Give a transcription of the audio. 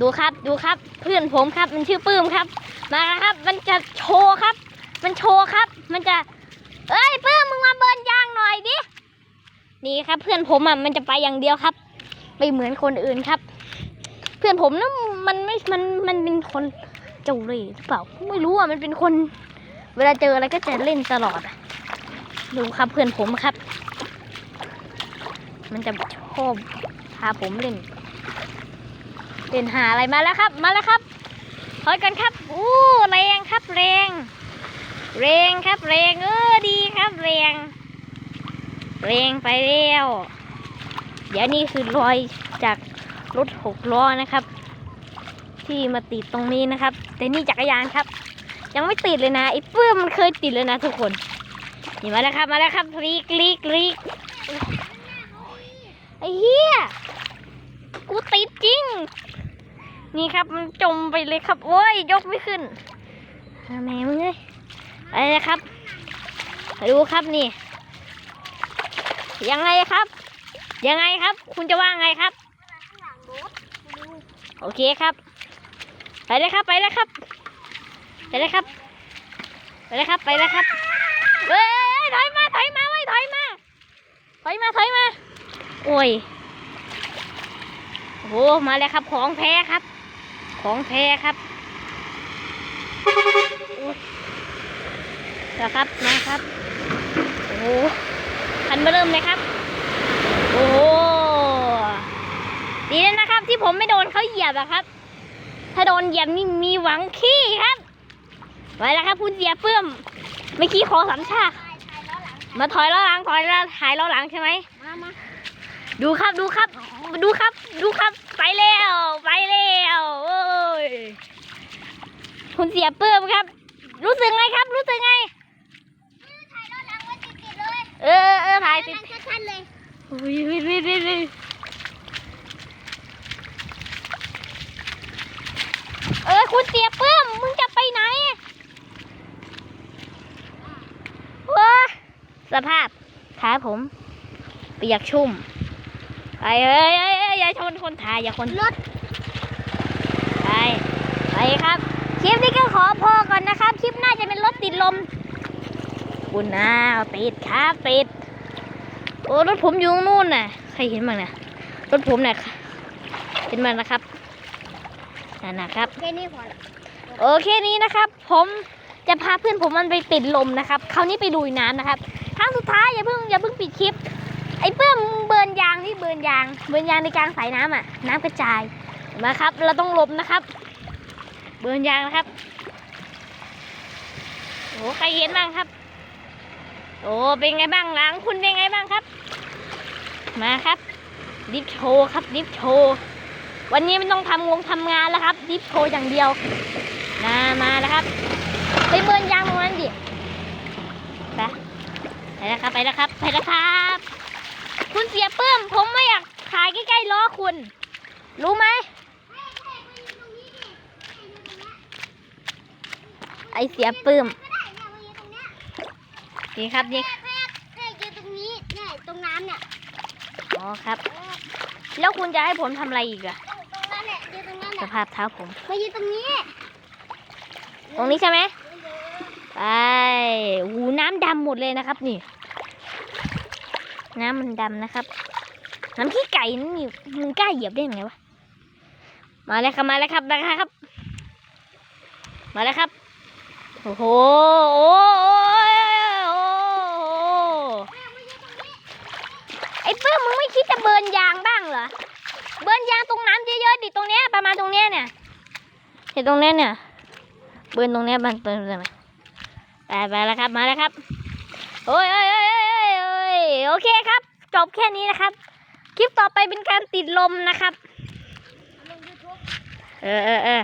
ดูครับดูครับเพื่อนผมครับ มันชื่อปื้มครับ มาครับ มันจะโชว์ครับ มันโชว์ครับ มันจะ เอ้ยปื้มมึงมาเบิร์นยางหน่อยดินี่ครับ เพื่อนผมอะมันจะไปอย่างเดียวครับไปเหมือนคนอื่นครับ เพื่อนผมนะมันไม่มันมันเป็นคนเจ้าเล่ห์หรือเปล่าไม่รู้อะมันเป็นคน เวลาเจออะไรก็จะเล่นตลอดอะดูครับเพื่อนผมครับ มันจะชอบพาผมเล่น เล่นหาอะไรมาแล้วครับ มาแล้วครับถอยกันครับอู้แรงครับแรงแรงครับแรงเออดีครับแรงแรงไปแล้วเดี๋ยวนี่คือรอยจากรถหกล้อนะครับ ที่มาติดตรงนี้นะครับ แต่นี่จักรยานครับ ยังไม่ติดเลยนะไอ้ปื้มมันเคยติดเลยนะทุกคนนี่มาแล้วครับมาแล้วครับลีกลีกลีกไอ้เหี้ยกูติดจริง นี่ครับมันจมไปเลยครับโอ้ยยกไม่ขึ้นหาแม่มึงเลยไปเลยครับดูครับนี่ ยังไงครับ ยังไงครับ คุณจะว่าไงครับ โอเคครับ ไปเลยครับไปเลยครับไปเลยครับไปเลยครับไปเลยครับเฮ้ยถอยมาถอยมาเว้ยถอยมาถอยมาถอยมาโอ้ยโอ้มาแล้วครับของแพ้ครับ ของแพ้ครับอุ๊ยนะครับมาครับ โอ้โหคันเบอร์เริ่มเลยครับ โอ้โหดีแล้วนะครับ ที่ผมไม่โดนเขาเหยียบอะครับ ถ้าโดนเหยียบนี่มีหวังขี้ครับไปแล้วครับ คุณเสียเปื้มไม่ขี้ขอสามชาติมาถอยล้อหลังถอยล้อถ่ายล้อหลังใช่ไหมมามาดูครับดูครับ ดูครับ ดูครับ ไปแล้วไปแล้วโอ้ย คุณเสียเปื้มครับ รู้สึกไงครับ รู้สึกไงถ่ายรถหลังไว้ติดๆเลยเออเออถ่ายติดนั่งชัดๆเลยอุ้ยอุ้ยอุ้ยอุ้ยอุ้ยเออคุณเสียเปื้มมึงจะไปไหนว้าสภาพขาผมเปียกชุ่มไปเอ้ยเอ้ยเอ้ยอย่าชนคนถ่ายอย่าคนรถไปไปครับ คลิปนี้ก็ขอพอก่อนนะครับ คลิปหน้าจะเป็นรถติดลมคุณน้าวติดครับติด โอ้รถผมอยู่ตรงนู่นน่ะ ใครเห็นบ้างนะรถผมน่ะเห็นมันนะครับนั่นนะครับแค่นี้พอละโอเคนี้นะครับ ผมจะพาเพื่อนผมมันไปติดลมนะครับ คราวนี้ไปลุยน้ำนะครับครั้งสุดท้ายอย่าเพิ่งอย่าเพิ่งปิดคลิป ไอ้เพื่อนมึงเบิร์นยางนี่เบิร์นยาง เบิร์นยางในกลางสายน้ำอะ น้ำกระจายมาครับ เราต้องหลบนะครับ เบิร์นยางนะครับ โอ้ใครเห็นบ้างครับ โอ้เป็นไงบ้างหลังคุณเป็นไงบ้างครับ มาครับ ดิฟโชว์ครับ ดิฟโชว์ วันนี้ไม่ต้องทำงงทำงานแล้วครับ ดิฟโชว์อย่างเดียวมามาแล้วครับ ไปเบิร์นยางตรงนั้นดิไปไปแล้วครับ ไปแล้วครับ ไปแล้วครับ คุณเสียเปื้มผมไม่อยากขายใกล้ๆล้อคุณ รู้ไหม ไอเสียปื้มนี่ครับนี่แค่แค่ยืนตรงนี้เนี่ยตรงน้ำเนี่ยอ๋อครับ แล้วคุณจะให้ผมทำอะไรอีกอะตรงนั้นเนี่ยยืนตรงนั้นสเนี่ยภาพเท้าผม มายืนตรงนี้ตรงนี้ใช่ไหมไปหูน้ำดำหมดเลยนะครับ นี่ น้ำมันดำนะครับ น้ำขี้ไก่นี่มึงกล้าเหยียบได้ยังไงวะมาแล้วครับมาแล้วครับมาแล้วครับ มาแล้วครับ โอ้โห โอ้โหโอ้ไอ้เปื้มมึงไม่คิดจะเบิร์นยางบ้างเหรอ เบิร์นยางตรงน้ำเยอะๆดิตรงเนี้ยประมาณตรงเนี้ยเนี่ย เห็นตรงเนี้ยเนี่ย เบิร์นตรงเนี้ยมันเบิร์นตรงไหนไปไปแล้วครับ มาแล้วครับโอ้ยโอ้ยโอ้ยโอ้ยโอ้ยโอเคครับ จบแค่นี้นะครับ คลิปต่อไปเป็นการติดลมนะครับลงยูทูบเออเออเออ